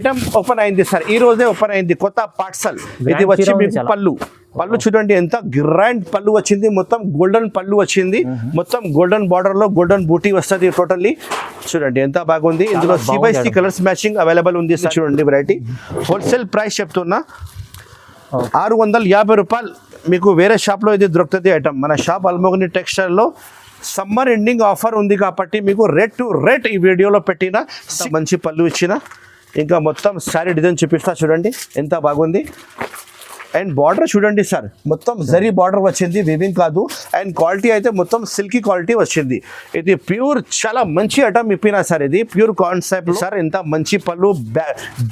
Item open అయింది sir. ఈ రోజే ఓపెన్ అయింది. కొత్త పార్సల్ ఇది వచ్చి మీకు. పళ్ళు. పళ్ళు చూడండి ఎంత గ్రాండ్ పళ్ళు వచ్చింది. మొత్తం గోల్డెన్ పళ్ళు వచ్చింది. మొత్తం గోల్డెన్ బార్డర్లో గోల్డెన్ బూటీ వస్తుంది టోటల్లీ చూడండి ఎంత బాగుంది. ఇందులో C by C. Colours matching available ఉంది సార్. చూడండి వెరైటీ హోల్సేల్ ప్రైస్ చెప్తున్నా. ఆరు వందల యాభై రూపాయలు మీకు వేరే షాప్లో ఇది దొరుకుతుంది ఐటమ్ మన షాప్ అల్మోగని టెక్స్టైల్లో సమ్మర్ ఎండింగ్ ఆఫర్ ఉంది కాబట్టి మీకు రేట్ టు రేట్ ఈ వీడియోలో పెట్టిన మంచి పళ్ళు ఇచ్చిన. ఇంకా మొత్తం శారీ డిజైన్ చూపిస్తా చూడండి ఎంత బాగుంది. అండ్ బార్డర్ చూడండి సార్ మొత్తం జరీ బార్డర్ వచ్చింది వివింగ్ కాదు. అండ్ క్వాలిటీ అయితే మొత్తం సిల్కీ క్వాలిటీ వచ్చింది. ఇది ప్యూర్ చాలా మంచి ఐటమ్ ఇప్పిన సార్ ఇది. ప్యూర్ కాన్సెప్ట్ సార్ ఎంత మంచి పళ్ళు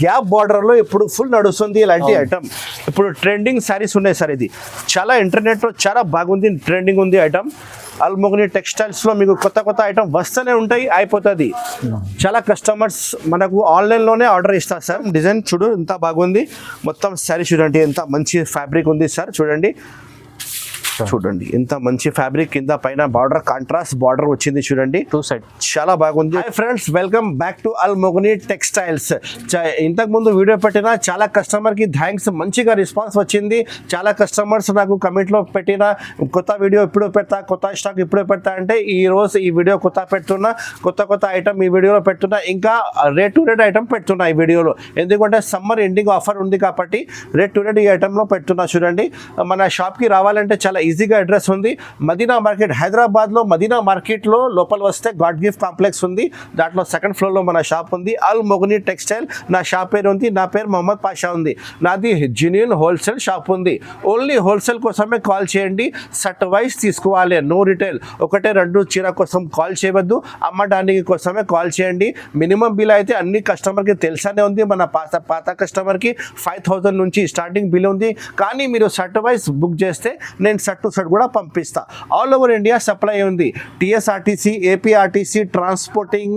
గ్యాప్ బార్డర్లో ఇప్పుడు ఫుల్ నడుస్తుంది ఇలాంటి ఐటమ్ ఇప్పుడు ట్రెండింగ్ శారీస్ ఉన్నాయి సార్ ఇది. చాలా ఇంటర్నెట్లో చాలా బాగుంది ట్రెండింగ్ ఉంది ఐటమ్ అల్మోగని టెక్స్టైల్స్లో మీకు కొత్త కొత్త ఐటమ్ వస్తూనే ఉంటాయి అయిపోతుంది. చాలా కస్టమర్స్ మనకు ఆన్లైన్లోనే ఆర్డర్ ఇస్తారు సార్. డిజైన్ చూడు ఎంత బాగుంది. మొత్తం శారీ చూడండి ఎంత మంచి ఫ్యాబ్రిక్ ఉంది సార్ చూడండి. చూడండి ఎంత మంచి ఫ్యాబ్రిక్ కింద పైన బార్డర్ కాంట్రాస్ట్ బార్డర్ వచ్చింది చూడండి. టూ సైడ్ చాలా బాగుంది. Friends welcome back to Al Mogani textiles ఇంతకు ముందు వీడియో పెట్టిన చాలా కస్టమర్కి థ్యాంక్స్ మంచిగా రెస్పాన్స్ వచ్చింది. చాలా కస్టమర్స్ నాకు కమెంట్లో పెట్టిన కొత్త వీడియో ఇప్పుడు పెడతా కొత్త స్టాక్ ఇప్పుడు పెడతా అంటే ఈ రోజు ఈ వీడియో కొత్త పెడుతున్నా కొత్త కొత్త ఐటమ్ ఈ వీడియోలో పెడుతున్నా ఇంకా రేట్ టు రేట్ ఐటమ్ పెడుతున్నా ఈ వీడియోలో ఎందుకంటే సమ్మర్ ఎండింగ్ ఆఫర్ ఉంది కాబట్టి రేట్ టు రేట్ ఈ ఐటమ్లో పెడుతున్నా చూడండి. మన షాప్కి రావాలంటే చాలా ఈజీగా అడ్రస్ ఉంది. మదీనా మార్కెట్ హైదరాబాద్లో మదీనా మార్కెట్లో లోపల వస్తే గాడ్ గిఫ్ట్ కాంప్లెక్స్ ఉంది. దాంట్లో సెకండ్ ఫ్లోర్లో మన షాప్ ఉంది. అల్ మొగని టెక్స్టైల్. నా షాప్ పేరు ఉంది. నా పేరు మొహమ్మద్ పాషా ఉంది. నాది జెన్యున్ హోల్సేల్ షాప్ ఉంది. ఓన్లీ హోల్సేల్ కోసమే కాల్ చేయండి. సెట్ వైజ్ తీసుకోవాలి. నో రిటైల్ ఒకటే రెండు చీర కోసం కాల్ చేయవద్దు. అమ్మడానికి కోసమే కాల్ చేయండి. మినిమం బిల్ అయితే అన్ని కస్టమర్కి తెలుసానే ఉంది. మన పాత పాత కస్టమర్కి ఫైవ్ థౌజండ్ నుంచి స్టార్టింగ్ బిల్ ఉంది. కానీ మీరు సెట్ వైజ్ బుక్ చేస్తే నేను షర్ట్ టు షర్ట్ కూడా పంపిస్తా. ఆల్ ఓవర్ ఇండియా సప్లై ఉంది. TSRTC APRTC transporting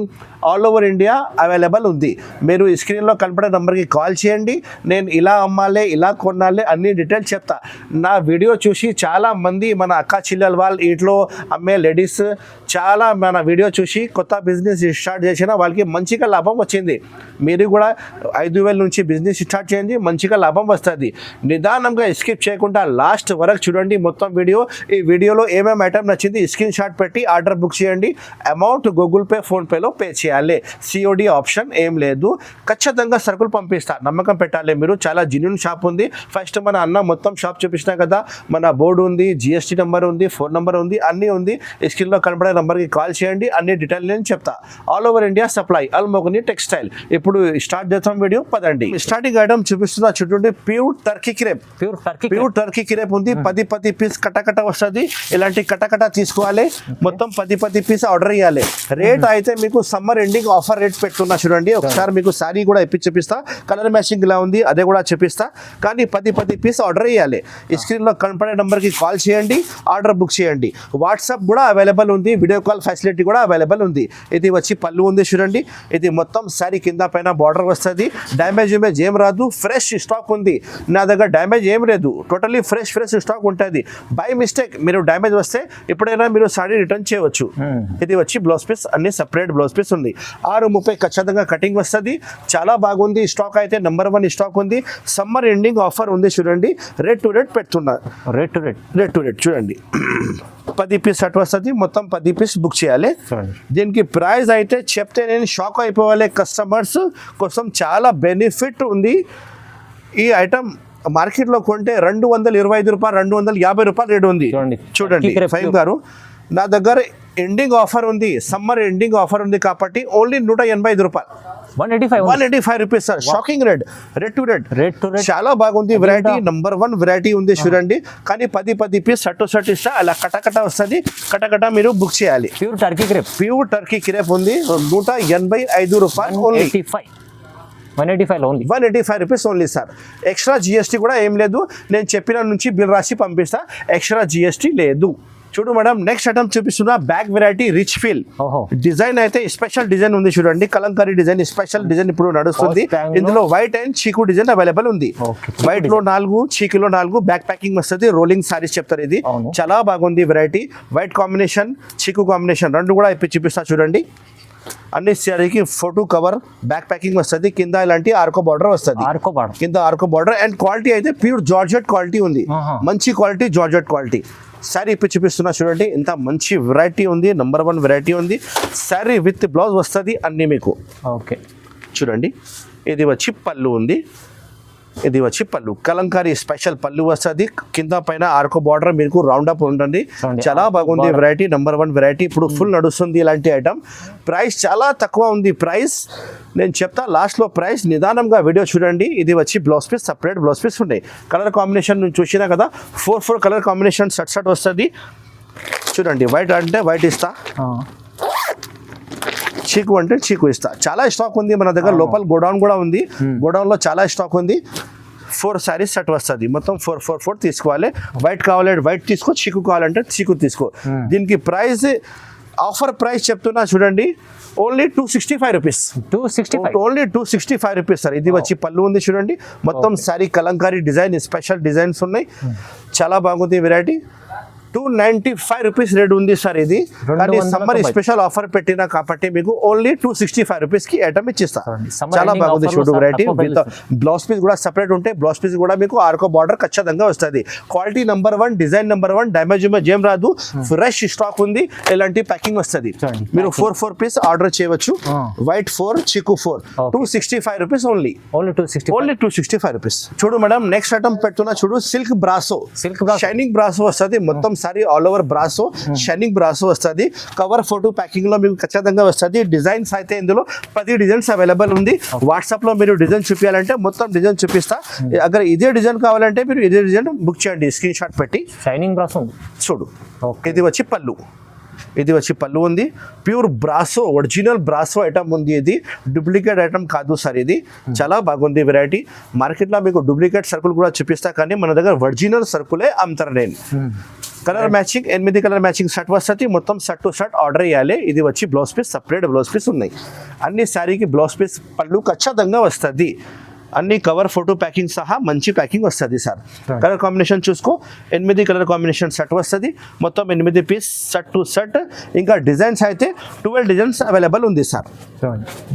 all over India available ఉంది. మీరు ఈ స్క్రీన్లో కనపడే నెంబర్కి కాల్ చేయండి. నేను ఇలా అమ్మాలి ఇలా కొనాలి అన్ని డీటెయిల్స్ చెప్తా. నా వీడియో చూసి చాలా మంది మన అక్క చెల్లెల వాళ్ళు ఇంట్లో అమ్మే లేడీస్ చాలా మన వీడియో చూసి కొత్త బిజినెస్ స్టార్ట్ చేసిన వాళ్ళకి మంచిగా లాభం వచ్చింది. మీరు కూడా ఐదు వేల నుంచి బిజినెస్ స్టార్ట్ చేయండి మంచిగా లాభం వస్తుంది. నిదానంగా స్కిప్ చేయకుండా లాస్ట్ వరకు చూడండి మొత్తం వీడియో. ఈ వీడియోలో ఏమేమి ఐటమ్ నచ్చింది స్క్రీన్ షాట్ పెట్టి ఆర్డర్ బుక్ చేయండి. అమౌంట్ గూగుల్ పే ఫోన్పేలో పే చేయాలి. సిఓడి ఆప్షన్ ఏం లేదు. ఖచ్చితంగా సరుకులు పంపిస్తా. నమ్మకం పెట్టాలి మీరు. చాలా జెన్యున్ షాప్ ఉంది. ఫస్ట్ మన అన్న మొత్తం షాప్ చూపించినా కదా. మన బోర్డు ఉంది జిఎస్టీ నెంబర్ ఉంది ఫోన్ నెంబర్ ఉంది అన్నీ ఉంది. ఈ స్క్రీన్లో కనపడే నెంబర్కి కాల్ చేయండి. అన్ని డీటెయిల్ నేను చెప్తా. All over India supply Almogani textile ఇప్పుడు స్టార్ట్ చేస్తాం వీడియో పదండి. స్టార్టింగ్ ఐటమ్ చూపిస్తున్నా చుట్టూ pure Turkey crepe pure Turkey pure Turkey crepe ఉంది. పది పది పీస్ కటకట వస్తుంది. ఇలాంటి కటకట తీసుకోవాలి. మొత్తం పది పది పీస్ ఆర్డర్ ఇవ్వాలి రేట్ అయితే మీకు సమ్మర్ ఎండింగ్ ఆఫర్ రేట్ పెట్టున్నా చూడండి. ఒకసారి మీకు సారీ కూడా ఇప్పి చూపిస్తా. కలర్ మ్యాచింగ్ ఇలా ఉంది. అదే కూడా చూపిస్తా. కానీ పది పది పీస్ ఆర్డర్ ఇవ్వాలి ఈ స్క్రీన్లో కనపడే నెంబర్కి కాల్ చేయండి. ఆర్డర్ బుక్ చేయండి. వాట్సాప్ కూడా అవైలబుల్ ఉంది. వీడియో కాల్ ఫెసిలిటీ కూడా అవైలబుల్ ఉంది. ఇది వచ్చి పళ్ళు ఉంది చూడండి. ఇది మొత్తం సారీ కింద పైన బార్డర్ వస్తుంది. డ్యామేజ్ ఇమేజ్ ఏం రాదు. ఫ్రెష్ స్టాక్ ఉంది. నా దగ్గర డ్యామేజ్ ఏం లేదు. టోటలీ ఫ్రెష్ ఫ్రెష్ స్టాక్ ఉంటుంది. బై మిస్టేక్ మీరు డ్యామేజ్ వస్తే ఎప్పుడైనా మీరు సారీ రిటర్న్ చేయవచ్చు. ఇది వచ్చి బ్లౌజ్ పీస్ అన్ని సపరేట్ బ్లౌజ్ పీస్ ఉంది. ఆరు ముప్పై ఖచ్చితంగా కటింగ్ వస్తుంది. చాలా బాగుంది. స్టాక్ అయితే నెంబర్ వన్ స్టాక్ ఉంది. సమ్మర్ ఎండింగ్ ఆఫర్ ఉంది చూడండి. రేట్ టు రేట్ పెడుతున్నా. Rate to rate rate to rate చూడండి. పది పీస్ షర్ట్ వస్తుంది. మొత్తం పది పీస్ బుక్ చేయాలి. దీనికి ప్రైస్ అయితే చెప్తే నేను షాక్ అయిపోవాలి. కస్టమర్స్ కోసం చాలా బెనిఫిట్ ఉంది. ఈ ఐటమ్ మార్కెట్లో కొంటే రెండు వందల ఇరవై ఐదు రూపాయలు రెండు వందల యాభై రూపాయలు రేట్ ఉంది. చూడండి. ఫైవ్ గారు. నా దగ్గర ఎండింగ్ ఆఫర్ ఉంది సమ్మర్ ఎండింగ్ ఆఫర్ ఉంది కాబట్టి ఓన్లీ నూట ఎనభై ఐదు రూపాయలు. One eighty five one eighty five rupees sir. Shocking rate rate to rate rate to rate చాలా బాగుంది వెరైటీ నంబర్ వన్ వెరైటీ ఉంది చూడండి. కానీ పది పది పీస్ షర్ట్ షర్ట్ ఇస్తా అలా కటకట వస్తుంది. కటకట మీరు బుక్ చేయాలి. Pure turkey crepe pure turkey crepe ఉంది నూట ఎనభై ఐదు రూపాయలు only five. One eighty five only one eighty five rupees only sir extra GST కూడా ఏం లేదు. నేను చెప్పిన నుంచి బిల్ రాసి పంపిస్తా. ఎక్స్ట్రా జిఎస్టీ లేదు. చూడు మేడం నెక్స్ట్ ఐటమ్ చూపిస్తున్నా bag variety rich feel design అయితే స్పెషల్ డిజైన్ ఉంది చూడండి. కలంకారీ డిజైన్ స్పెషల్ డిజైన్ ఇప్పుడు నడుస్తుంది. ఇందులో white and chikoo design available ఉంది. వైట్లో నాలుగు చీకులో నాలుగు బ్యాక్ ప్యాకింగ్ వస్తుంది. రోలింగ్ సారీస్ చెప్తారు ఇది. చాలా బాగుంది variety white combination chikoo combination రెండు కూడా ఇప్పి చూపిస్తా చూడండి. అన్ని శారీకి ఫోటో కవర్ బ్యాక్ ప్యాకింగ్ వస్తుంది కింద ఇలాంటి ఆర్కో బార్డర్ వస్తుంది. ఆర్కో బార్డర్ కింద ఆర్కో బార్డర్ అండ్ క్వాలిటీ అయితే ప్యూర్ జార్జెట్ క్వాలిటీ ఉంది. మంచి క్వాలిటీ జార్జెట్ క్వాలిటీ శారీ ఇప్పి చూపిస్తున్నా చూడండి ఇంత మంచి వెరైటీ ఉంది నంబర్ వన్ వెరైటీ ఉంది. శారీ విత్ బ్లౌజ్ వస్తుంది అన్నీ మీకు. ఓకే చూడండి ఇది వచ్చి పళ్ళు ఉంది. ఇది వచ్చి పళ్ళు. కలంకారీ స్పెషల్ పళ్ళు వస్తుంది. కింద పైన ఆర్కో బార్డర్ మీకు రౌండ్ అప్ ఉంటుంది చాలా బాగుంది. వెరైటీ నెంబర్ వన్ వెరైటీ ఇప్పుడు ఫుల్ నడుస్తుంది ఇలాంటి ఐటమ్ ప్రైస్ చాలా తక్కువ ఉంది. ప్రైస్ నేను చెప్తా లాస్ట్లో ప్రైస్ నిదానంగా వీడియో చూడండి. ఇది వచ్చి blouse piece separate blouse piece ఉన్నాయి. కలర్ కాంబినేషన్ నేను చూసినా కదా four four colour combination set set వస్తుంది. చూడండి వైట్ అంటే వైట్ ఇస్తా. చీకు అంటే చీకు ఇస్తా. చాలా స్టాక్ ఉంది మన దగ్గర. లోపల గోడౌన్ కూడా ఉంది. గోడౌన్లో చాలా స్టాక్ ఉంది. ఫోర్ శారీస్ సెట్ వస్తుంది. మొత్తం ఫోర్ ఫోర్ ఫోర్ తీసుకోవాలి. వైట్ కావాలి వైట్ తీసుకో చీకు కావాలంటే చీకు తీసుకో. దీనికి ప్రైస్ ఆఫర్ ప్రైస్ చెప్తున్నా చూడండి. Only two sixty five rupees two sixty only two sixty five rupees sir ఇది వచ్చి పళ్ళు ఉంది చూడండి. మొత్తం sari kalamkari design special designs ఉన్నాయి. చాలా బాగుంది variety two ninety five rupees rate ఉంది సార్ ఇది. కానీ సమ్మర్. స్పెషల్ ఆఫర్ పెట్టినా కాబట్టి మీకు ఓన్లీ టూ సిక్స్టీ ఫైవ్ రూపీస్కి ఐటమ్ ఇచ్చిస్తా. చాలా బాగుంది sir variety with blouse piece కూడా సెపరేట్ ఉంటే బ్లౌజ్ పీస్ కూడా మీకు ఆర్కో బార్డర్ ఖచ్చితంగా వస్తుంది. Quality number one design number one damage ఏం రాదు. ఫ్రెష్ స్టాక్ ఉంది. ఇలాంటి ప్యాకింగ్ వస్తుంది. మీరు. ఫోర్ ఫోర్ పీస్ ఆర్డర్ చేయవచ్చు. White four chikoo four. Two sixty five rupees only only two sixty only two sixty five rupees చూడు madam next item పెడుతున్నా చూడు silk brasso brasso. Shining brasso వస్తుంది. మొత్తం sari all over brasso shining brasso వస్తుంది. Cover photo ప్యాకింగ్లో మీకు ఖచ్చితంగా వస్తుంది. డిజైన్స్ అయితే ఇందులో పది డిజైన్స్ అవైలబుల్ ఉంది. వాట్సాప్లో మీరు డిజైన్ చూపించాలంటే మొత్తం డిజైన్ చూపిస్తా. అगर ఇదే డిజైన్ కావాలంటే మీరు ఇదే డిజైన్ బుక్ చేయండి స్క్రీన్ షాట్ పెట్టి. షైనింగ్ బ్రాస్ ఉంది. చూడు. ఓకే ఇది వచ్చి పళ్ళు. ఇది వచ్చి పళ్ళు ఉంది. Pure brasso original brasso item ఉంది ఇది. డూప్లికేట్ ఐటమ్ కాదు సార్ ఇది. చాలా బాగుంది వెరైటీ మార్కెట్లో మీకు డూప్లికేట్ సరుకులు కూడా చూపిస్తా కానీ మన దగ్గర ఒరిజినల్ సరుకులే అమ్ముతారు నేను కలర్ మ్యాచింగ్ ఎనిమిది కలర్ మ్యాచింగ్ షర్ట్ వస్తుంది. మొత్తం షర్ట్ టు షర్ట్ ఆర్డర్ చేయాలి. ఇది వచ్చి blouse piece separate blouse piece ఉన్నాయి. అన్ని శారీకి బ్లౌజ్ పీస్ పళ్ళు ఖచ్చితంగా వస్తుంది. అన్ని కవర్ ఫోటో ప్యాకింగ్ సహా మంచి ప్యాకింగ్ వస్తుంది సార్. కలర్ కాంబినేషన్ చూసుకో. ఎనిమిది కలర్ కాంబినేషన్ సెట్ వస్తుంది. మొత్తం ఎనిమిది పీస్ సెట్ టు సెట్ ఇంకా డిజైన్స్ అయితే ట్వెల్వ్ డిజైన్స్ అవైలబుల్ ఉంది సార్.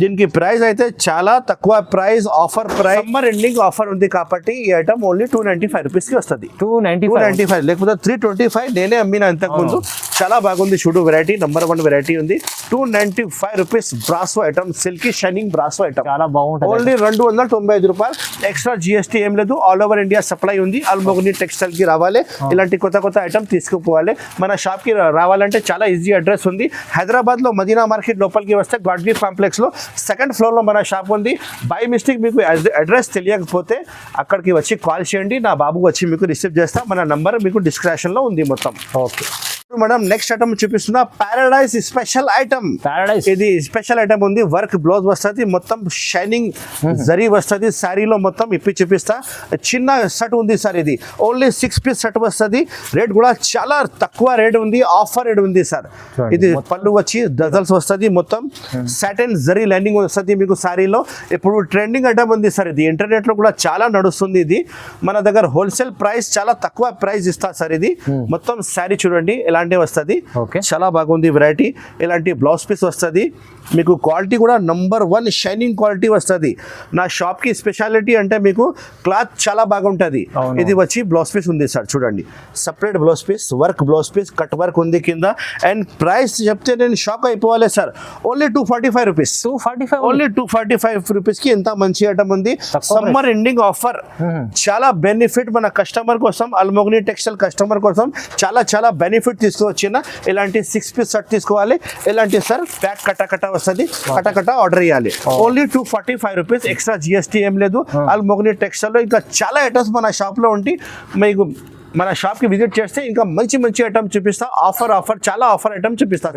దీనికి ప్రైస్ అయితే చాలా తక్కువ price offer price summer ending offer ఉంది కాబట్టి ఈ item only two ninety five రూపీస్కి వస్తుంది. టూ నైంటీ టూ ఫైవ్ లేకపోతే త్రీ ట్వంటీ ఫైవ్ నేనే అమ్మిన ఇంతకుముందు చాలా బాగుంది చూడు వెరైటీ నెంబర్ వన్ వెరైటీ ఉంది. Two ninety five rupees brasso item silky shining brasso item చాలా బాగుంటుంది. ఓన్లీ రెండు వందల తొంభై ఐదు రూపాయలు. ఎక్స్ట్రా జిఎస్టీ ఏం లేదు. ఆల్ ఓవర్ ఇండియా సప్లై ఉంది. ఆల్మోగ్ని టెక్స్టైల్కి రావాలి. ఇలాంటి కొత్త కొత్త ఐటమ్ తీసుకుపోవాలి. మన షాప్కి రావాలంటే చాలా ఈజీ అడ్రస్ ఉంది. హైదరాబాద్లో మదీనా మార్కెట్ లోపలికి వస్తే గాడ్గిర్ కాంప్లెక్స్లో సెకండ్ ఫ్లోర్లో మన షాప్ ఉంది. బై మిస్టేక్ మీకు అడ్రస్ తెలియకపోతే అక్కడికి వచ్చి కాల్ చేయండి. నా బాబు వచ్చి మీకు రిసీవ్ చేస్తా. మన నంబర్ మీకు డిస్క్రిప్షన్లో ఉంది మొత్తం. ఓకే. మేడం నెక్స్ట్ ఐటమ్ చూపిస్తున్నా పారాడైజ్ స్పెషల్ ఐటమ్ Paradise. ఇది స్పెషల్ ఐటమ్ ఉంది వర్క్ బ్లౌజ్ వస్తుంది మొత్తం షైనింగ్ జరీ వస్తుంది శారీలో మొత్తం ఇప్పి చూపిస్తా. చిన్న సెట్ ఉంది సార్ ఇది ఓన్లీ సిక్స్ పీస్ సెట్ వస్తుంది. రేట్ కూడా చాలా తక్కువ రేట్ ఉంది ఆఫర్ రేట్ ఉంది సార్ ఇది. పళ్ళు వచ్చి డజల్స్ వస్తుంది మొత్తం సాటన్ జరీ లైనింగ్ వస్తుంది మీకు శారీలో ఇప్పుడు ట్రెండింగ్ ఐటమ్ ఉంది సార్ ఇది ఇంటర్నెట్లో కూడా చాలా నడుస్తుంది ఇది. మన దగ్గర హోల్సేల్ ప్రైస్ చాలా తక్కువ ప్రైస్ ఇస్తా సార్ ఇది. మొత్తం శారీ చూడండి ఇలాంటి వస్తుంది. చాలా బాగుంది వెరైటీ ఇలాంటి బ్లౌజ్ పీస్ వస్తుంది. మీకు క్వాలిటీ కూడా నంబర్ వన్ షైనింగ్ క్వాలిటీ వస్తుంది. నా షాప్కి స్పెషాలిటీ అంటే మీకు క్లాత్ చాలా బాగుంటుంది. ఇది వచ్చి బ్లౌజ్ పీస్ ఉంది సార్ చూడండి. Separate blouse piece work blouse piece cut work ఉంది కింద. అండ్ ప్రైస్ చెప్తే నేను షాక్ అయిపోవాలి sir. Only two forty five rupees two forty five only two forty five రూపీస్కి ఎంత మంచి ఐటమ్ ఉంది. సమ్మర్ ఎండింగ్ ఆఫర్ చాలా బెనిఫిట్ మన కస్టమర్ కోసం అల్మోగ్ని టెక్స్టైల్ కస్టమర్ కోసం చాలా చాలా బెనిఫిట్ తీసుకువచ్చిన ఇలాంటి సిక్స్ పీస్ షర్ట్ తీసుకోవాలి ఇలాంటి సార్? ప్యాక్ కట్ట కట్ట వస్తుంది. కట్ట కట్ట ఆర్డర్ చేయాలి only two forty five rupees extra GST ఏం లేదు. అల్మోగ్ని టెక్స్టైల్లో ఇంకా చాలా ఐటమ్స్ మన షాప్లో ఉండి మీకు మన షాప్కి విజిట్ చేస్తే ఇంకా మంచి మంచి ఐటమ్ చూపిస్తా. ఆఫర్ ఆఫర్ చాలా ఆఫర్ ఐటమ్ చూపిస్తా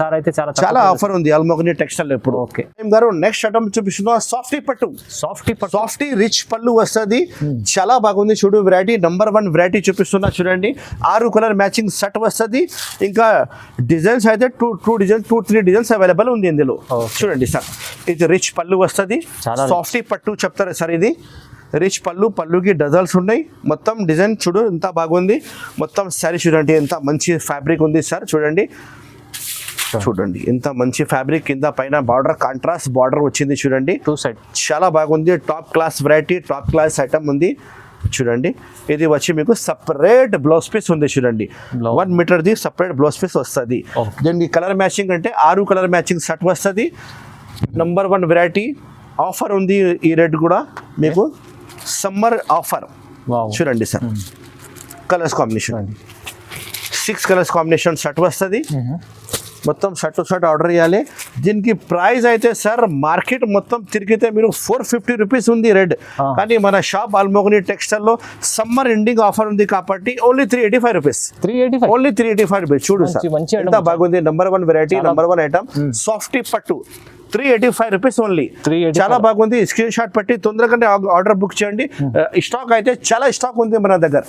సార్. అయితే చాలా చాలా ఆఫర్ ఉంది. అల్మోగ్ని టెక్స్టైల్ ఇప్పుడు. ఓకే. గారు నెక్స్ట్ ఐటమ్ చూపిస్తున్నా సాఫ్టీ పట్టు. సాఫ్టీ పట్టు. సాఫ్టీ రిచ్ పళ్ళు వస్తుంది. చాలా బాగుంది చూడు వెరైటీ నంబర్ వన్ వెరైటీ చూపిస్తున్నా చూడండి. ఆరు కలర్ మ్యాచింగ్ సెట్ వస్తుంది. ఇంకా డిజైన్స్ అయితే two two design two three designs available ఉంది ఇందులో. చూడండి సార్. ఇది రిచ్ పళ్ళు వస్తుంది. సాఫ్టీ పట్టు చెప్తారు సార్ ఇది. రిచ్ పళ్ళు పళ్ళుకి డజల్స్ ఉన్నాయి. మొత్తం డిజైన్ చూడు ఎంత బాగుంది. మొత్తం శారీ చూడండి ఎంత మంచి ఫ్యాబ్రిక్ ఉంది. సార్ చూడండి. చూడండి ఎంత మంచి ఫ్యాబ్రిక్. కింద పైన బార్డర్ కాంట్రాస్ట్ బార్డర్ వచ్చింది చూడండి. టూ సైడ్ చాలా బాగుంది. Top class variety top class item ఉంది. చూడండి. ఇది వచ్చి మీకు సపరేట్ బ్లౌజ్ పీస్ ఉంది చూడండి. One metre the separate blouse piece వస్తుంది. దీనికి కలర్ మ్యాచింగ్ అంటే ఆరు కలర్ మ్యాచింగ్ షర్ట్ వస్తుంది. నంబర్ వన్ వెరైటీ ఆఫర్ ఉంది ఈ రేట్ కూడా. మీకు సమ్మర్ ఆఫర్. చూడండి sir. Colours combination. Six colours combination shirt వస్తుంది. మొత్తం షర్ట్ షర్ట్ ఆర్డర్ చేయాలి. దీనికి ప్రైస్ అయితే సార్ మార్కెట్ మొత్తం తిరిగితే మీరు ఫోర్ ఫిఫ్టీ రూపీస్ ఉంది రెడ్. కానీ మన షాప్ ఆల్మోగని టెక్స్టైల్లో సమ్మర్ ఎండింగ్ ఆఫర్ ఉంది కాబట్టి only three eighty five rupees three eighty five only three eighty five rupees చూడు సార్. ఎంత. బాగుంది number one variety number one item softy పట్టు three eighty five rupees only 385. చాలా బాగుంది స్క్రీన్ షాట్ పెట్టి తొందరగానే ఆర్డర్ బుక్ చేయండి. స్టాక్ అయితే చాలా స్టాక్ ఉంది మన దగ్గర.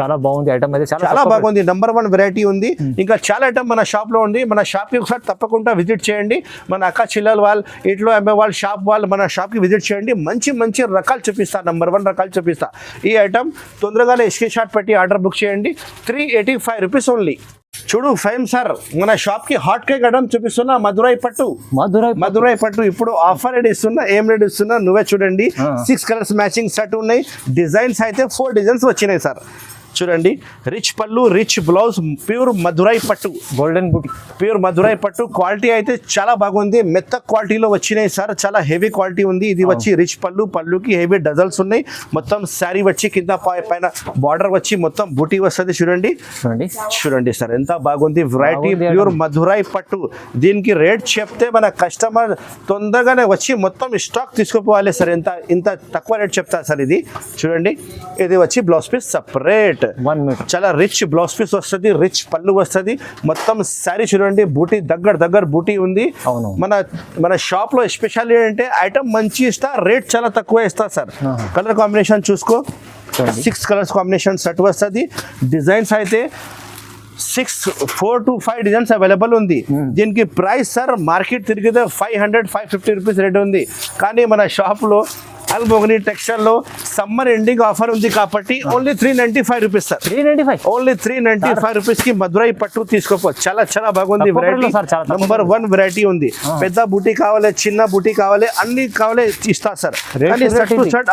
చాలా బాగుంది ఐటమ్ అయితే. చాలా బాగుంది. నంబర్ వన్ వెరైటీ ఉంది. ఇంకా చాలా ఐటమ్ మన షాప్లో ఉంది. మన షాప్కి ఒకసారి తప్పకుండా విజిట్ చేయండి. మన అక్క చిల్లల వాళ్ళు ఇంట్లో అమ్మే వాళ్ళు షాప్ వాళ్ళు మన షాప్కి విజిట్ చేయండి. మంచి మంచి రకాలు చూపిస్తా. నంబర్ వన్ రకాలు చూపిస్తా. ఈ ఐటమ్ తొందరగానే స్క్రీన్ షాట్ పెట్టి ఆర్డర్ బుక్ చేయండి. Three eighty five rupees only చూడు ఫైమ్ సార్ మన షాప్కి హాట్ కేక్ ఐటమ్ చూపిస్తున్నా మధురై పట్టు. మధురై మధురై పట్టు. ఇప్పుడు ఆఫర్ రేట్ ఇస్తున్నా ఏం రేట్ ఇస్తున్నా నువ్వే చూడండి. సిక్స్ కలర్స్ మ్యాచింగ్ సెట్ ఉన్నాయి. డిజైన్స్ అయితే ఫోర్ డిజైన్స్ వచ్చినాయి సార్ చూడండి. రిచ్ పళ్ళు రిచ్ బ్లౌజ్ ప్యూర్ మధురై పట్టు గోల్డెన్ బూటీ. ప్యూర్ మధురై పట్టు క్వాలిటీ అయితే చాలా బాగుంది. మెత్త క్వాలిటీలో వచ్చినాయి సార్. చాలా హెవీ క్వాలిటీ ఉంది. ఇది వచ్చి రిచ్ పళ్ళు పళ్ళుకి హెవీ డజల్స్ ఉన్నాయి. మొత్తం శారీ వచ్చి కింద పైన బార్డర్ వచ్చి మొత్తం బూటీ వస్తుంది చూడండి. చూడండి. చూడండి సార్ ఎంత బాగుంది. Variety pure. మధురై పట్టు. దీనికి రేట్ చెప్తే మన కస్టమర్ తొందరగానే వచ్చి మొత్తం స్టాక్ తీసుకుపోవాలి సార్. ఎంత ఇంత తక్కువ రేట్ చెప్తా సార్ ఇది. చూడండి. ఇది వచ్చి blouse piece separate one metre చాలా రిచ్ బ్లౌజ్ పీస్ వస్తుంది రిచ్ పళ్ళు వస్తుంది. మొత్తం శారీ చూడండి బూటీ దగ్గర దగ్గర బూటీ ఉంది. అవును. మన మన షాప్లో స్పెషాలిటీ అంటే ఐటమ్ మంచి ఇస్తా రేట్ చాలా తక్కువ ఇస్తా సార్. కలర్ కాంబినేషన్ చూసుకో. సిక్స్ కలర్స్ కాంబినేషన్ సెట్ వస్తుంది. డిజైన్స్ అయితే six four to five designs available ఉంది. దీనికి ప్రైస్ సార్ మార్కెట్ తిరిగితే five hundred five fifty rupees rate ఉంది. కానీ మన షాప్లో అల్మోగని టెక్స్టైల్లో సమ్మర్ ఎండింగ్ ఆఫర్ ఉంది కాబట్టి only three ninety five rupees sir three ninety five only three ninety five రూపీస్కి మధురై పట్టు తీసుకోపో. చాలా చాలా బాగుంది వెరైటీ నంబర్ వన్ వెరైటీ ఉంది. పెద్ద బూటీ కావాలి చిన్న బూటీ కావాలి అన్ని కావాలి ఇస్తా సార్ కానీ షర్ట్ టు. షర్ట్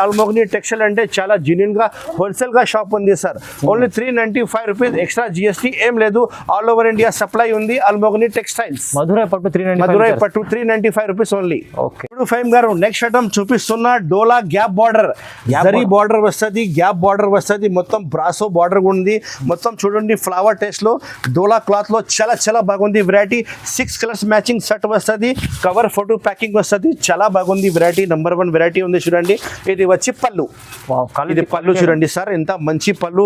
టెక్స్టైల్ అంటే చాలా జెన్యున్గా హోల్సేల్గా షాప్ ఉంది sir only three ninety five rupees extra GST ఏం లేదు. ఆల్ ఓవర్ ఇండియా సప్లై ఉంది ఆల్మోగ్ని టెక్స్టైల్స్. మధురై పట్టు త్రీ నైన్టీ మధురై పట్టు three ninety five rupees only okay ఇప్పుడు ఫైమ్ గారు నెక్స్ట్ ఐటమ్ చూపిస్తున్న డోలా గ్యాప్ బార్డర్. జరీ బార్డర్. వస్తుంది గ్యాప్ బార్డర్ వస్తుంది మొత్తం బ్రాసో బార్డర్ ఉంది. మొత్తం చూడండి ఫ్లవర్ టేస్ట్లో డోలా క్లాత్లో చాలా చాలా బాగుంది variety six colours matching set వస్తుంది కవర్ ఫోటో ప్యాకింగ్ వస్తుంది చాలా బాగుంది వెరైటీ నంబర్ వన్ వెరైటీ ఉంది చూడండి. ఇది వచ్చి పళ్ళు. ఇది పళ్ళు చూడండి సార్ ఎంత మంచి పళ్ళు.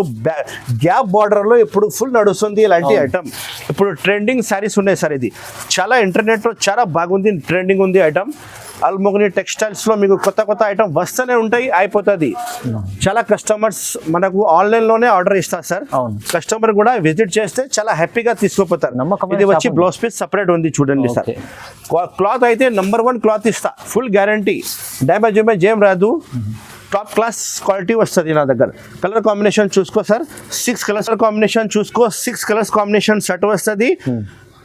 గ్యాప్ బార్డర్లో ఇప్పుడు ఫుల్ నడుస్తుంది ఇలాంటి. ఐటమ్ ఇప్పుడు ట్రెండింగ్ శారీస్ ఉన్నాయి సార్ ఇది. చాలా ఇంటర్నెట్లో చాలా బాగుంది ట్రెండింగ్ ఉంది ఐటమ్ అల్మోగని టెక్స్టైల్స్లో మీకు కొత్త కొత్త ఐటమ్ వస్తూనే ఉంటాయి అయిపోతుంది. చాలా కస్టమర్స్ మనకు ఆన్లైన్లోనే ఆర్డర్ ఇస్తారు సార్. కస్టమర్ కూడా విజిట్ చేస్తే చాలా హ్యాపీగా తీసుకుపోతారు. ఇది వచ్చి. బ్లౌజ్ పీస్ సపరేట్ ఉంది చూడండి సార్. క్లాత్ అయితే నంబర్ వన్ క్లాత్ ఇస్తా. ఫుల్ గ్యారంటీ డ్యామేజ్ డ్యామేజ్ ఏం రాదు. టాప్ క్లాస్ క్వాలిటీ వస్తుంది నా దగ్గర. కలర్ కాంబినేషన్ చూసుకో సార్. సిక్స్ కలర్స్ కాంబినేషన్ చూసుకో. సిక్స్ కలర్స్ కాంబినేషన్ షర్ట్ వస్తుంది.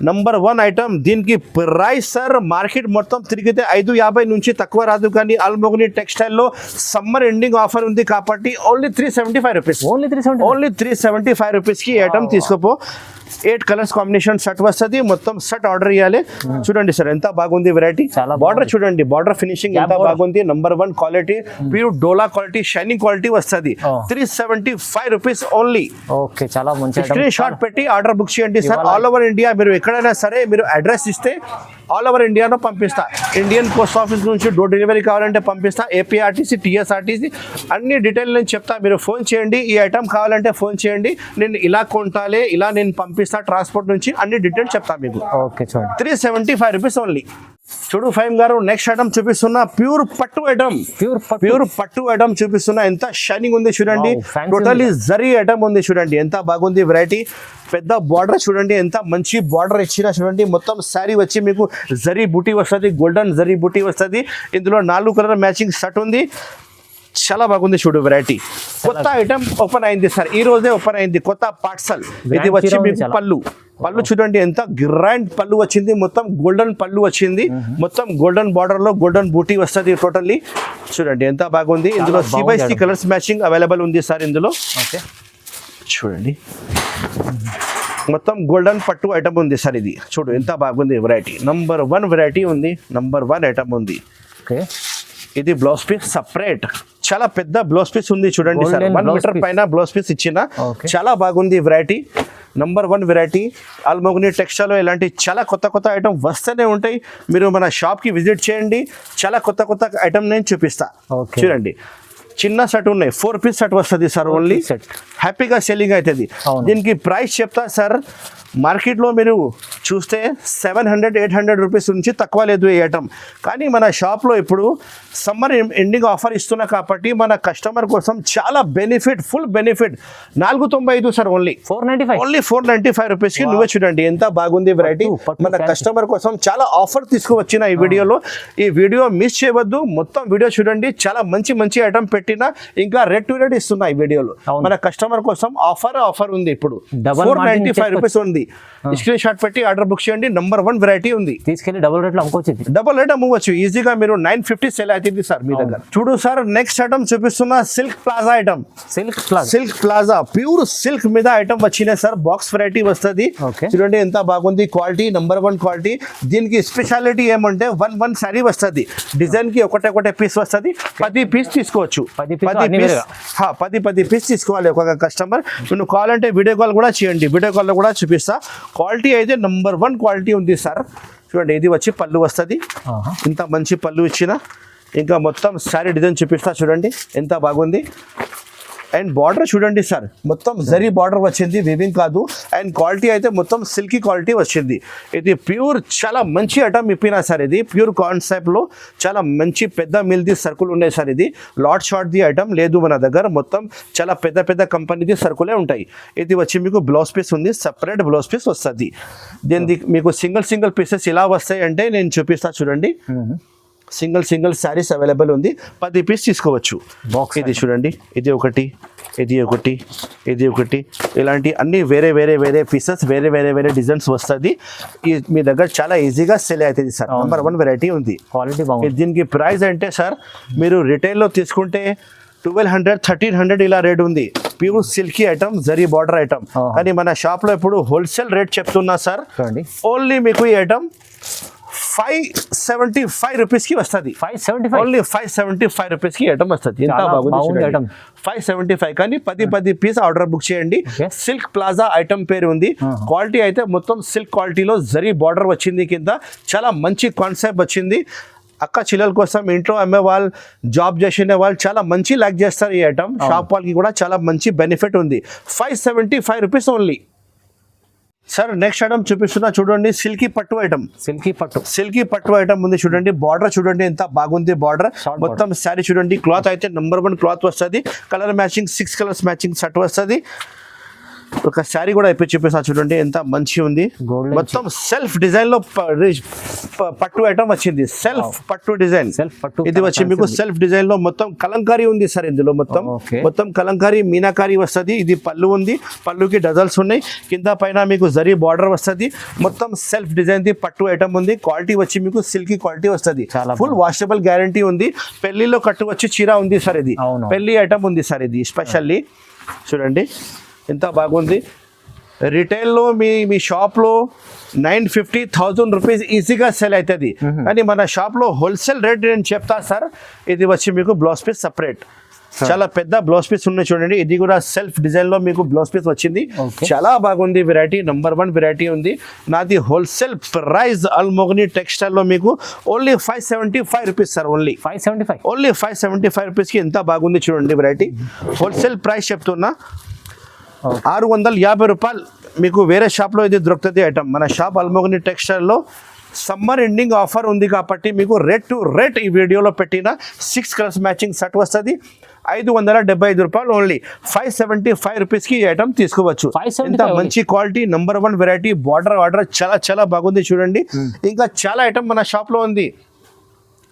నంబర్ వన్ ఐటమ్ దీనికి ప్రైస్ సార్ మార్కెట్ మొత్తం తిరిగితే ఐదు యాభై నుంచి తక్కువ రాదు. కానీ ఆల్మోగని టెక్స్టైల్లో సమ్మర్ ఎండింగ్ ఆఫర్ ఉంది కాబట్టి only three seventy five rupees only three seventy only three seventy five రూపీస్కి ఐటమ్ తీసుకోపో. ఎయిట్ కలర్స్ కాంబినేషన్ షర్ట్ వస్తుంది. మొత్తం షర్ట్ ఆర్డర్ ఇవ్వాలి చూడండి సార్ ఎంత బాగుంది వెరైటీ బార్డర్. చూడండి బార్డర్ ఫినిషింగ్ ఎంత. బాగుంది? నంబర్ వన్ క్వాలిటీ ప్యూర్ డోలా క్వాలిటీ షైనింగ్ క్వాలిటీ వస్తుంది. Three seventy five rupees only okay చాలా మంచి స్క్రీన్ షాట్ పెట్టి ఆర్డర్ బుక్ చేయండి సార్ ఆల్ ఓవర్ ఇండియా మీరు ఎక్కడైనా సరే మీరు అడ్రస్ ఇస్తే ఆల్ ఓవర్ ఇండియాలో పంపిస్తా. ఇండియన్ పోస్ట్ ఆఫీస్ నుంచి డోర్ డెలివరీ కావాలంటే పంపిస్తా. ఏపీఆర్టీసీ టీఎస్ఆర్టీసీ అన్ని డీటెయిల్ నేను చెప్తా. మీరు ఫోన్ చేయండి. ఈ ఐటమ్ కావాలంటే ఫోన్ చేయండి. నేను ఇలా కొంటాలే ఇలా నేను పంపిస్తా. ట్రాన్స్పోర్ట్ నుంచి అన్ని డీటెయిల్స్ చెప్తా మీకు. ఓకే చూడండి. Three seventy five rupees only. చూడు ఫైమ్ గారు నెక్స్ట్ ఐటమ్ చూపిస్తున్నా ప్యూర్ పట్టు ఐటమ్ ప్యూర్ ప్యూర్ పట్టు ఐటమ్ చూపిస్తున్నా ఎంత షైనింగ్ ఉంది చూడండి. టోటలీ. జరీ ఐటమ్ ఉంది చూడండి. ఎంత బాగుంది వెరైటీ పెద్ద బార్డర్ చూడండి. ఎంత మంచి బార్డర్ ఇచ్చినా చూడంండి. మొత్తం శారీ వచ్చి మీకు జరీ బూటీ వస్తుంది గోల్డెన్ జరీ బూటీ వస్తుంది. ఇందులో నాలుగు కలర్ మ్యాచింగ్ షర్ట్ ఉంది. చాలా బాగుంది చూడు వెరైటీ కొత్త ఐటమ్ ఓపెన్ అయింది సార్. ఈ రోజే ఓపెన్ అయింది. కొత్త పార్సల్ ఇది వచ్చి మీకు. పళ్ళు. పళ్ళు చూడండి ఎంత గ్రాండ్ పళ్ళు వచ్చింది. మొత్తం గోల్డెన్ పళ్ళు వచ్చింది. మొత్తం గోల్డెన్ బార్డర్లో గోల్డెన్ బూటీ వస్తుంది టోటల్లీ చూడండి ఎంత బాగుంది. ఇందులో C by C. Colours matching available ఉంది సార్ ఇందులో. ఓకే. చూడండి. మొత్తం గోల్డెన్ పట్టు ఐటమ్ ఉంది సార్ ఇది. చూడు ఎంత బాగుంది వెరైటీ నంబర్ వన్ వెరైటీ ఉంది. నంబర్ వన్ ఐటమ్ ఉంది. ఓకే. ఇది బ్లౌజ్ పీస్ సపరేట్ చాలా పెద్ద బ్లౌజ్ పీస్ ఉంది చూడండి సార్ వన్ మీటర్. పైన బ్లౌజ్ పీస్ ఇచ్చిన. చాలా బాగుంది వెరైటీ నంబర్ వన్ వెరైటీ ఆల్మోగ్ని టెక్స్టైల్ ఇలాంటి చాలా కొత్త కొత్త ఐటమ్ వస్తూనే ఉంటాయి. మీరు మన షాప్కి విజిట్ చేయండి. చాలా కొత్త కొత్త ఐటమ్ నేను చూపిస్తా. Okay. చూడండి. చిన్న సెట్ ఉన్నాయి. ఫోర్ పీస్ సెట్ వస్తుంది సార్ ఓన్లీ set. హ్యాపీగా సెల్లింగ్ అవుతుంది. దీనికి ప్రైస్ చెప్తా సార్ మార్కెట్లో మీరు చూస్తే seven hundred eight hundred rupees నుంచి తక్కువ లేదు ఈ ఐటమ్ కానీ మన షాప్లో ఇప్పుడు సమ్మర్ ఎండింగ్ ఆఫర్ ఇస్తున్నా కాబట్టి మన కస్టమర్ కోసం చాలా బెనిఫిట్ ఫుల్ బెనిఫిట్ నాలుగు తొంభై ఐదు sir only four five only four ninety five రూపీస్కి నువ్వే చూడండి ఎంత బాగుంది వెరైటీ పట్టు, పట్టు మన. కస్టమర్ కోసం చాలా ఆఫర్ తీసుకువచ్చిన ఈ వీడియోలో. ఈ వీడియో మిస్ చేయవద్దు. మొత్తం వీడియో చూడండి. చాలా మంచి మంచి ఐటమ్ పెట్టిన ఇంకా రెడ్ టు రెడ్ ఇస్తున్నా ఈ వీడియోలో. మన కస్టమర్ కోసం ఆఫర్ ఆఫర్ ఉంది ఇప్పుడు. Four ninety five. రూపీస్ ఉంది. స్క్రీన్ షాట్ పెట్టి ఆర్డర్ బుక్ చేయండి నంబర్ వన్ వెరైటీ ఉంది. తీసుకెళ్ళి డబుల్ రేట్లో అమ్ముకోవచ్చు డబుల్ రేట్ అమ్మవచ్చు ఈజీగా మీరు నైన్ ఫిఫ్టీ సెల్ అవుతుంది సార్ మీ దగ్గర. చూడు సార్ నెక్స్ట్ ఐటమ్ చూపిస్తున్నా Silk Plaza item silk Silk Plaza pure silk మీద ఐటమ్ వచ్చినాయి సార్. బాక్స్ వెరైటీ వస్తుంది. చూడండి ఎంత బాగుంది క్వాలిటీ నంబర్ వన్ క్వాలిటీ దీనికి స్పెషాలిటీ ఏమంటే వన్ వన్ శారీ వస్తుంది. డిజైన్కి ఒకటే ఒకటే పీస్ వస్తుంది. పది పీస్ తీసుకోవచ్చు. పది పీస్ పది పది పీస్ తీసుకోవాలి ఒక కస్టమర్ నువ్వు కావాలంటే వీడియో కాల్ కూడా చేయండి. వీడియో కాల్లో కూడా చూపిస్తా. క్వాలిటీ అయితే నంబర్ వన్ క్వాలిటీ ఉంది సార్ చూడండి ఇది వచ్చి పళ్ళు వస్తుంది. ఇంత మంచి పళ్ళు ఇచ్చిన. ఇంకా మొత్తం శారీ డిజైన్ చూపిస్తా చూడండి. ఎంత బాగుంది. అండ్ బార్డర్ చూడండి సార్ మొత్తం జరీ బార్డర్ వచ్చింది వివింగ్ కాదు. అండ్ క్వాలిటీ అయితే మొత్తం సిల్కీ క్వాలిటీ వచ్చింది. ఇది ప్యూర్ చాలా మంచి ఐటమ్ ఇప్పినా సార్ ఇది. ప్యూర్ కాన్సెప్ట్లో చాలా మంచి పెద్ద మిల్ది సరుకులు ఉన్నాయి సార్ ఇది. లాట్ షార్ట్ది ఐటమ్ లేదు మన దగ్గర. మొత్తం చాలా పెద్ద పెద్ద కంపెనీది సరుకులే ఉంటాయి. ఇది వచ్చి మీకు బ్లౌజ్ పీస్ ఉంది. సపరేట్ బ్లౌజ్ పీస్ వస్తుంది. దీనికి మీకు సింగిల్ సింగిల్ పీసెస్ ఇలా వస్తాయి అంటే నేను చూపిస్తా చూడండి. సింగిల్ సింగిల్ శారీస్ అవైలబుల్ ఉంది. పది పీస్ తీసుకోవచ్చు. Box ఇది చూడండి. ఇది ఒకటి ఇది ఒకటి ఇది ఒకటి. ఇలాంటి అన్ని వేరే వేరే వేరే పీసెస్ వేరే వేరే వేరే డిజైన్స్ వస్తుంది. ఈ మీ దగ్గర చాలా ఈజీగా సెల్ అవుతుంది సార్. నెంబర్ వన్ వెరైటీ ఉంది. క్వాలిటీ బాగుంది. దీనికి ప్రైస్ అంటే సార్ మీరు రిటైల్లో తీసుకుంటే ట్వెల్వ్ హండ్రెడ్ థర్టీన్ హండ్రెడ్ ఇలా రేట్ ఉంది. Pure silky item zari border item. కానీ మన షాప్లో ఇప్పుడు హోల్సేల్ రేట్ చెప్తున్నా సార్. ఓన్లీ మీకు ఈ ఐటమ్ ఫైవ్ సెవెంటీ ఫైవ్ రూపీస్కి వస్తుంది. Five seventy five? Only five seventy five రూపీస్కి ఐటమ్ వస్తుంది. ఎంత బాగుంది. ఫైవ్ సెవెంటీ ఫైవ్ కానీ పది పది పీస్ ఆర్డర్ బుక్ చేయండి. సిల్క్ ప్లాజా ఐటమ్ పేరు ఉంది. క్వాలిటీ అయితే మొత్తం సిల్క్ క్వాలిటీలో జరీ బార్డర్ వచ్చింది కింద. చాలా మంచి కాన్సెప్ట్ వచ్చింది. అక్క చిల్లల కోసం ఇంట్లో అమ్మే వాళ్ళు జాబ్ చేసిన వాళ్ళు చాలా మంచి లైక్ చేస్తారు ఈ ఐటమ్ షాప్ వాళ్ళకి కూడా చాలా మంచి బెనిఫిట్ ఉంది. Five seventy five rupees only sir next item చూపిస్తున్నా చూడండి. సిల్కీ పట్టు ఐటమ్ సిల్కీ పట్టు. సిల్కీ పట్టు ఐటమ్ ఉంది చూడండి. బార్డర్ చూడండి ఎంత బాగుంది బార్డర్ మొత్తం శారీ చూడండి. క్లాత్ అయితే నెంబర్ వన్ క్లాత్ వస్తుంది. Colour matching six colours matching set వస్తుంది. ఒక శారీ కూడా అయిపోయి చూపిస్తా చూడండి ఎంత మంచి ఉంది. మొత్తం సెల్ఫ్ డిజైన్లో పట్టు ఐటమ్ వచ్చింది. సెల్ఫ్ పట్టు డిజైన్ Self పట్టు ఇది వచ్చి మీకు సెల్ఫ్ డిజైన్లో మొత్తం కలంకారీ ఉంది సార్ ఇందులో మొత్తం. మొత్తం కలంకారీ మీనాకారీ వస్తుంది. ఇది పళ్ళు ఉంది. పళ్ళుకి డజల్స్ ఉన్నాయి. కింద పైన మీకు జరీ బార్డర్ వస్తుంది. మొత్తం సెల్ఫ్ డిజైన్ ది పట్టు ఐటమ్ ఉంది. క్వాలిటీ వచ్చి మీకు సిల్కీ క్వాలిటీ వస్తుంది. ఫుల్ వాషబుల్ గ్యారంటీ ఉంది. పెళ్ళిలో కట్టు వచ్చి చీర ఉంది సార్ ఇది. పెళ్ళి ఐటమ్ ఉంది సార్ ఇది స్పెషల్లీ చూడండి. ఎంత బాగుంది? రిటైల్లో మీ మీ షాప్లో నైన్ ఫిఫ్టీ థౌజండ్ రూపీస్ ఈజీగా సెల్ అవుతుంది కానీ మన షాప్లో హోల్సేల్ రేట్ నేను చెప్తా సార్ ఇది వచ్చి మీకు బ్లౌజ్ పీస్ సపరేట్ చాలా పెద్ద బ్లౌజ్ పీస్ ఉన్నాయి చూడండి. ఇది కూడా సెల్ఫ్ డిజైన్లో మీకు బ్లౌజ్ పీస్ వచ్చింది. చాలా బాగుంది వెరైటీ నంబర్ వన్ వెరైటీ ఉంది. నాది హోల్సేల్ ప్రైస్ అల్మోగని టెక్స్టైల్లో మీకు only five seventy five rupees sir only five seventy five only five seventy five రూపీస్కి ఎంత బాగుంది చూడండి వెరైటీ హోల్సేల్ ప్రైస్ చెప్తున్నా. ఆరు వందల యాభై రూపాయలు మీకు వేరే షాప్లో ఇది దొరుకుతుంది ఐటమ్ మన షాప్ అల్మోగని టెక్స్టైల్లో సమ్మర్ ఎండింగ్ ఆఫర్ ఉంది కాబట్టి మీకు రేట్ టు రేట్ ఈ వీడియోలో పెట్టిన సిక్స్ కలర్స్ మ్యాచింగ్ సెట్ వస్తుంది. ఐదు వందల డెబ్బై ఐదు రూపాయలు ఓన్లీ ఫైవ్ సెవెంటీ ఫైవ్ రూపీస్కి ఈ ఐటమ్ తీసుకోవచ్చు. 575 ఎంత మంచి quality number one variety border order చాలా చాలా బాగుంది చూడండి. ఇంకా చాలా ఐటమ్ మన షాప్లో ఉంది.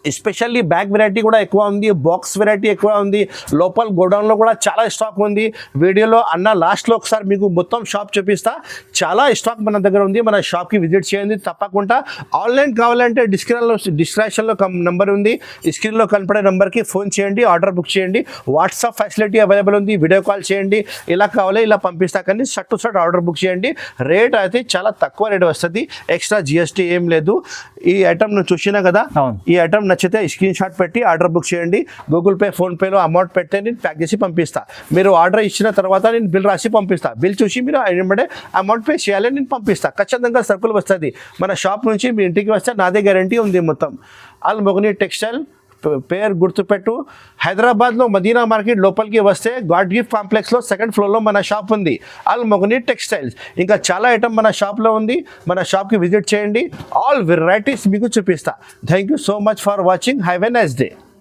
ఎస్పెషల్లీ బ్యాగ్ వెరైటీ కూడా ఎక్కువ ఉంది బాక్స్ వెరైటీ ఎక్కువ ఉంది. లోపల గోడౌన్లో కూడా చాలా స్టాక్ ఉంది. వీడియోలో అన్న లాస్ట్లో ఒకసారి మీకు మొత్తం షాప్ చూపిస్తా. చాలా స్టాక్ మన దగ్గర ఉంది. మన షాప్కి విజిట్ చేయండి. తప్పకుండా ఆన్లైన్ కావాలంటే డిస్క్రిప్షన్లో డిస్క్రిప్షన్లో నంబర్ ఉంది. స్క్రీన్లో కనపడే నెంబర్కి ఫోన్ చేయండి ఆర్డర్ బుక్ చేయండి. వాట్సాప్ ఫెసిలిటీ అవైలబుల్ ఉంది. వీడియో కాల్ చేయండి. ఇలా కావాలి ఇలా పంపిస్తా కానీ shirt to shirt order book చేయండి. రేట్ అయితే చాలా తక్కువ రేట్ వస్తుంది. ఎక్స్ట్రా జిఎస్టీ ఏం లేదు. ఈ ఐటమ్ నువ్వు చూసినా కదా. ఈ ఐటమ్ నచ్చితే స్క్రీన్ షాట్ పెట్టి ఆర్డర్ బుక్ చేయండి. గూగుల్ పే ఫోన్పేలో అమౌంట్ పెట్టి నేను ప్యాక్ చేసి పంపిస్తా. మీరు ఆర్డర్ ఇచ్చిన తర్వాత నేను బిల్ రాసి పంపిస్తా. బిల్ చూసి మీరు వెంబడే అమౌంట్ పే చేయాలి నేను పంపిస్తా. ఖచ్చితంగా సరుకులు వస్తుంది. మన షాప్ నుంచి మీ ఇంటికి వస్తే నాదే గ్యారంటీ ఉంది మొత్తం. ఆల్ మొగని టెక్స్టైల్ పేరు గుర్తుపెట్టు. హైదరాబాద్లో మదీనా మార్కెట్ లోపలికి వస్తే గాడ్ గిఫ్ట్ కాంప్లెక్స్లో సెకండ్ ఫ్లోర్లో మన షాప్ ఉంది. Almogani textiles. ఇంకా చాలా ఐటమ్ మన షాప్లో ఉంది. మన షాప్కి విజిట్ చేయండి. ఆల్ వెరైటీస్ మీకు చూపిస్తా. Thank you so much for watching. Have a nice day.